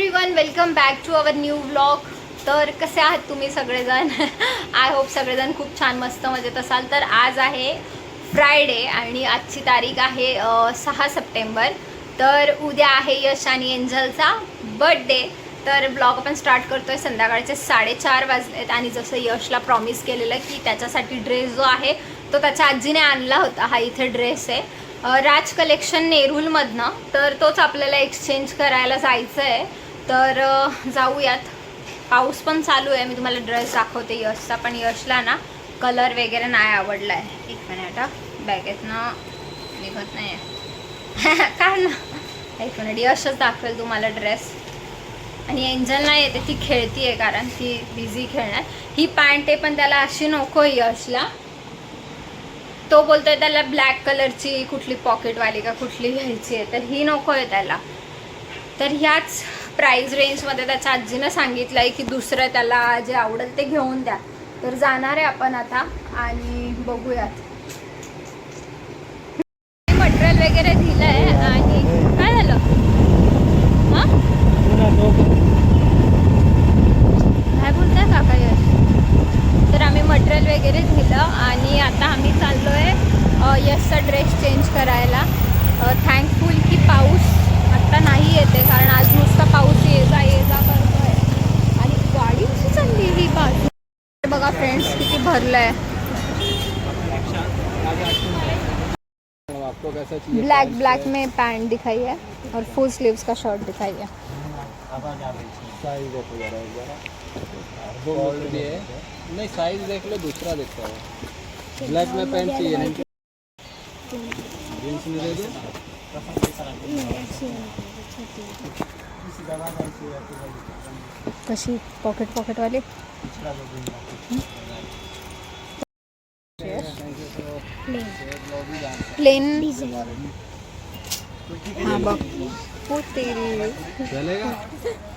Everyone welcome back to our new vlog तर कसे आहात तुम्ही सगळेजण? आय होप सगळेजण खूप छान मस्त मजेत असाल. तर आज आहे फ्रायडे आणि आजची तारीख आहे सहा सप्टेंबर. तर उद्या आहे यश आणि एंजलचा बर्थडे तर ब्लॉग आपण स्टार्ट करतोय संध्याकाळचे साडेचार वाजलेत आणि जसं यशला प्रॉमिस केलेलं की त्याच्यासाठी ड्रेस जो आहे तो त्याच्या आजीने आणला होता. हा इथे ड्रेस आहे. राज कलेक्शन नेरूलमधनं. तर तोच आपल्याला एक्सचेंज करायला जायचं आहे तर जाऊयात. पाऊस पण चालू आहे. मी तुम्हाला ड्रेस दाखवते यशचा पण यशला ना कलर वगैरे नाही आवडला आहे. एक मिनिट हा. बॅगेतनं निघत नाही आहे काय ना? एक मिनिट यशच दाखवेल तुम्हाला ड्रेस आणि एंजल नाही येते. ती खेळतीये कारण ती बिझी खेळणार. ही पॅन्ट आहे पण त्याला अशी नको आहे यशला. तो बोलतोय त्याला ब्लॅक कलरची कुठली पॉकेटवाली का कुठली घ्यायची आहे. तर ही नको आहे त्याला. तर ह्याच प्राईज रेंजमध्ये त्याच्या आजीनं सांगितलं आहे की दुसरं त्याला जे आवडेल ते घेऊन द्या. तर जाणार आहे आपण आता आणि बघूयात. मटेरियल वगैरे दिलं आहे आणि काय झालं? हां? काय बोलताय काका यश? तर आम्ही मटेरियल वगैरे दिलं आणि आता आम्ही चाललो आहे यशचा ड्रेस चेंज करायला. थँक्यू आपको कैसा चाहिए ब्लैक ब्लैक में पैंट दिखाई है और फुल स्लीव्स का शर्ट दिखाई है। साइज़ देखो जरा एक बार। वो भी है। नहीं साइज़ देख लो दूसरा देखता हो ब्लैक में पैंट चाहिए नहीं जींस में दे दो कशी पॉकेट पॉकेटवाली प्लेन हां बघ. हो तेरी चलेगा?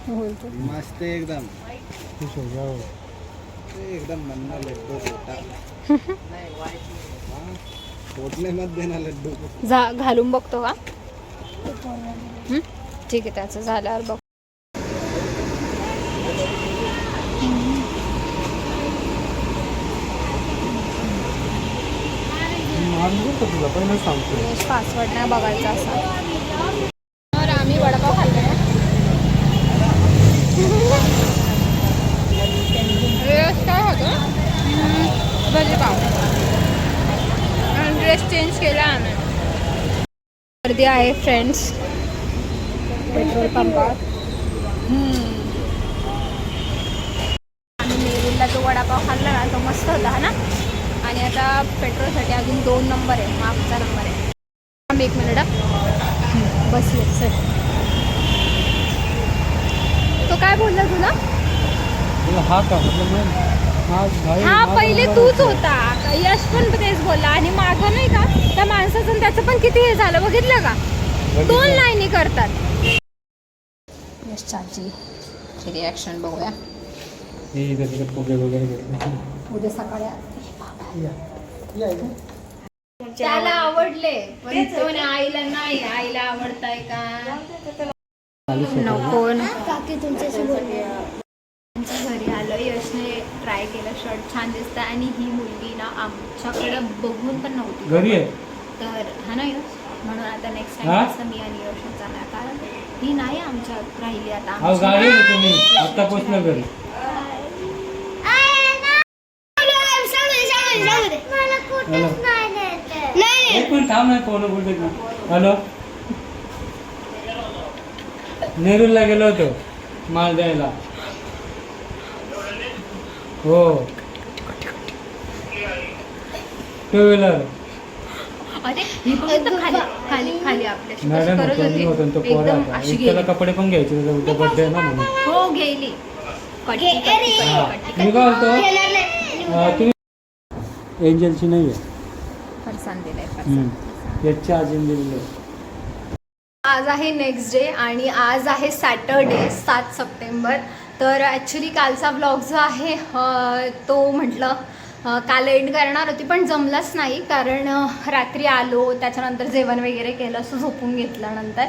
बोलतो. मस्त एकदम. खुश हो जाओ. एकदम नन्ना लड्डू बेटा फोड़ने मत देना लड्डू. को जा घालून बघतो का हं? ठीक आहे त्याचं झाल्यावर बघ. तुला पहिलं सांगतो. पासवर्ड नाही बघायचा असा. तर आम्ही वडापाव खाल्ला ड्रेस काय होतं? भजी पाव आणि ड्रेस चेंज केला आम्ही. गर्दी आहे फ्रेंड्स पेट्रोल पंपावर आम्ही नेरूरला जो वडापाव खाल्ला ना तो मस्त होता हा ना? आणि आता पेट्रोलसाठी अजून दोन नंबर आहे मागचा नंबर आहे. थांब एक मिनिट. बसले सर तो काय बोलला तुला? हा का? हाँ हा माझा पहिले तूच होता. यश पण तेच बोलला. आणि मागं नाही का त्या माणसाचं त्याचं पण किती हे झालं बघितलं का? दोन लाईनी करतात. यश चाची रिॲक्शन बघूया. उद्या सकाळी. त्याला आवडले पण तो आईला नाही. आईला आवडताय का? नको काकी तुमच्याशी बोलले. आमच्या घरी आलं यशने ट्राय केलं शर्ट छान दिसतं. आणि ही मुलगी ना आमच्याकडे बघून पण नव्हती. घरी आहे? तर हा ना यश? म्हणून आता नेक्स्ट हा? टाइम असं मी आणि यश जाणार. कारण ही नाही आमच्यात राहिली आता. आमची. गाडी आहे तुम्ही. आता पोचलं घरी मला कुठेच नाही द्यायचं. थांब नाही कोण बोलते हॅलो? नेरूरला गेलो होतो माल द्यायला. हो. टू व्हीलर मॅडम करत होतो. होतो तो होती पोरा होता त्याला कपडे पण घ्यायचे त्याचा उद्या बर्थडे ना म्हणून. हो गेली. हा. मी काय तुम्ही एंजलची नाही आहे फरसान दिलाय फरसान याच्या अजून आज आहे नेक्स्ट डे आणि आज आहे सॅटरडे सात सप्टेंबर. तर ॲक्च्युली कालचा ब्लॉग जो आहे अ, तो म्हटलं अ, काल एंड करणार होती पण जमलंच नाही. कारण अ, रात्री आलो त्याच्यानंतर जेवण वगैरे केलं असं झोपून घेतलं नंतर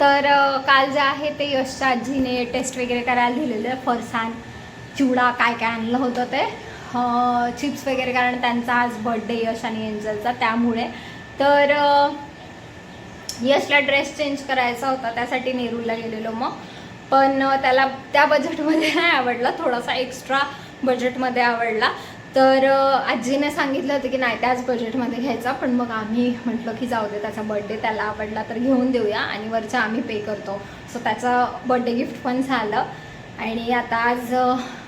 तर अ, काल जे आहे ते यशच्या आजीने टेस्ट वगैरे करायला दिलेलं फरसान. चिवडा काय काय आणलं होतं ते. चिप्स वगैरे कारण त्यांचा आज बर्थडे यश आणि एंजलचा त्यामुळे. तर यशला ड्रेस चेंज करायचा होता त्यासाठी नेरूरला गेलेलो मग. पण त्याला त्या बजेटमध्ये नाही आवडला थोडासा एक्स्ट्रा बजेटमध्ये आवडला. तर आजीने सांगितलं होतं की नाही त्याच बजेटमध्ये घ्यायचा. पण मग आम्ही म्हटलं की जाऊ दे त्याचा बड्डे त्याला आवडला तर घेऊन देऊया आणि वरचा आम्ही पे करतो. सो त्याचा बड्डे गिफ्ट पण झालं. आणि आता आज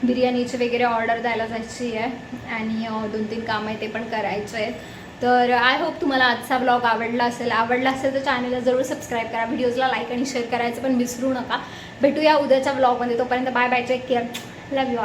बिर्याणीची वगैरे ऑर्डर द्यायला जायची आहे. आणि दोन तीन कामं आहे ते पण करायचे आहेत. तर आय होप तुम्हाला आजचा ब्लॉग आवडला असेल. आवडला असेल तर चॅनलला जरूर सबस्क्राईब करा. व्हिडिओजला लाईक आणि शेअर करायचं पण विसरू नका. भेटूया उद्याच्या ब्लॉगमध्ये तोपर्यंत bye bye take care love you all